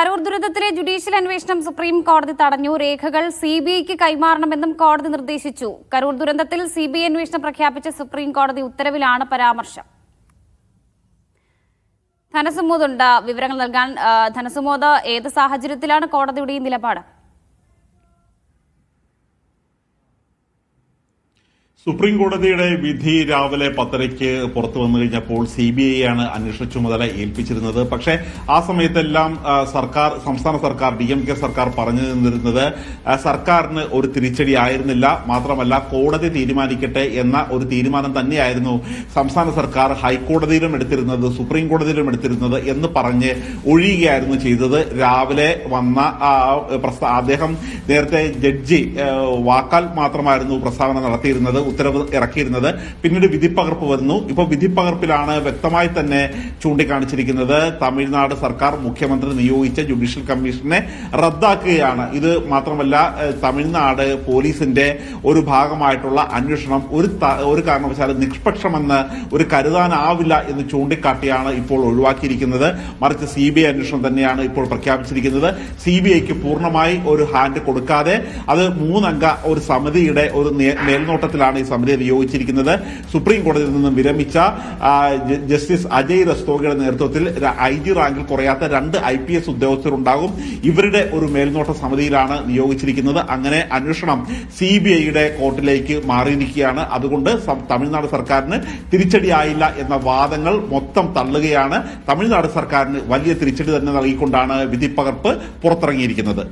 കരൂർ ദുരന്തത്തിലെ ജുഡീഷ്യൽ അന്വേഷണം സുപ്രീം കോടതി തടഞ്ഞു. രേഖകൾ സി ബി ഐക്ക് കൈമാറണമെന്നും കോടതി നിർദ്ദേശിച്ചു. കരൂർ ദുരന്തത്തിൽ സി ബി ഐ അന്വേഷണം പ്രഖ്യാപിച്ച സുപ്രീം കോടതി ഉത്തരവിലാണ് പരാമർശം. ധനസുമോദ് ഉണ്ട് വിവരങ്ങൾ നൽകാൻ ധനസുമോദ് ഏത് സാഹചര്യത്തിലാണ് കോടതിയുടെ ഈ നിലപാട്? സുപ്രീം കോടതിയുടെ വിധി രാവിലെ പത്തരയ്ക്ക് പുറത്തു വന്നു കഴിഞ്ഞപ്പോൾ സി ബി ഐ ആണ് അന്വേഷണ ചുമതല ഏൽപ്പിച്ചിരുന്നത്. പക്ഷേ ആ സമയത്തെല്ലാം സർക്കാർ സംസ്ഥാന സർക്കാർ ഡി എം കെ സർക്കാർ പറഞ്ഞു നിന്നിരുന്നത് സർക്കാരിന് ഒരു തിരിച്ചടി ആയിരുന്നില്ല. മാത്രമല്ല കോടതി തീരുമാനിക്കട്ടെ എന്ന ഒരു തീരുമാനം തന്നെയായിരുന്നു സംസ്ഥാന സർക്കാർ ഹൈക്കോടതിയിലും എടുത്തിരുന്നത് സുപ്രീം കോടതിയിലും എടുത്തിരുന്നത് എന്ന് പറഞ്ഞ് ഒഴിയുകയായിരുന്നു ചെയ്തത്. രാവിലെ വന്ന അദ്ദേഹം നേരത്തെ ജഡ്ജി വാക്കാൽ മാത്രമായിരുന്നു പ്രസ്താവന നടത്തിയിരുന്നത്. ഉത്തരവ് ഇറക്കിയിരുന്നത്. പിന്നീട് വിധിപ്പകർപ്പ് വന്നു. ഇപ്പോൾ വിധിപ്പകർപ്പിലാണ് വ്യക്തമായി തന്നെ ചൂണ്ടിക്കാണിച്ചിരിക്കുന്നത്. തമിഴ്നാട് സർക്കാർ മുഖ്യമന്ത്രി നിയോഗിച്ച ജുഡീഷ്യൽ കമ്മീഷനെ റദ്ദാക്കുകയാണ്. ഇത് മാത്രമല്ല തമിഴ്നാട് പോലീസിന്റെ ഒരു ഭാഗമായിട്ടുള്ള അന്വേഷണം ഒരു ഒരു കാരണവശാലും നിഷ്പക്ഷമെന്ന് ഒരു കരുതാനാവില്ല എന്ന് ചൂണ്ടിക്കാട്ടിയാണ് ഇപ്പോൾ ഒഴിവാക്കിയിരിക്കുന്നത്. മറിച്ച് സി ബി ഐ അന്വേഷണം തന്നെയാണ് ഇപ്പോൾ പ്രഖ്യാപിച്ചിരിക്കുന്നത്. സി ബി ഐക്ക് പൂർണമായി ഒരു ഹാൻഡ് കൊടുക്കാതെ അത് മൂന്നംഗ ഒരു സമിതിയുടെ ഒരു മേൽനോട്ടത്തിലാണ് ഈ സമിതിയെ നിയോഗിച്ചിരിക്കുന്നത്. സുപ്രീം കോടതിയിൽ നിന്നും വിരമിച്ച ജസ്റ്റിസ് അജയ് റസ്തോഗിയുടെ നേതൃത്വത്തിൽ ഐ ജി റാങ്കിൽ കുറയാത്ത രണ്ട് ഐ പി എസ് ഉദ്യോഗസ്ഥരുണ്ടാകും. ഇവരുടെ ഒരു മേൽനോട്ട സമിതിയിലാണ് നിയോഗിച്ചിരിക്കുന്നത്. അങ്ങനെ അന്വേഷണം സി ബി ഐയുടെ കോർട്ടിലേക്ക് മാറിയിരിക്കുകയാണ്. അതുകൊണ്ട് തമിഴ്നാട് സർക്കാരിന് തിരിച്ചടിയായില്ല എന്ന വാദങ്ങൾ മൊത്തം തള്ളുകയാണ്. തമിഴ്നാട് സർക്കാരിന് വലിയ തിരിച്ചടി തന്നെ നൽകിക്കൊണ്ടാണ് വിധിപ്പകർപ്പ് പുറത്തിറങ്ങിയിരിക്കുന്നത്.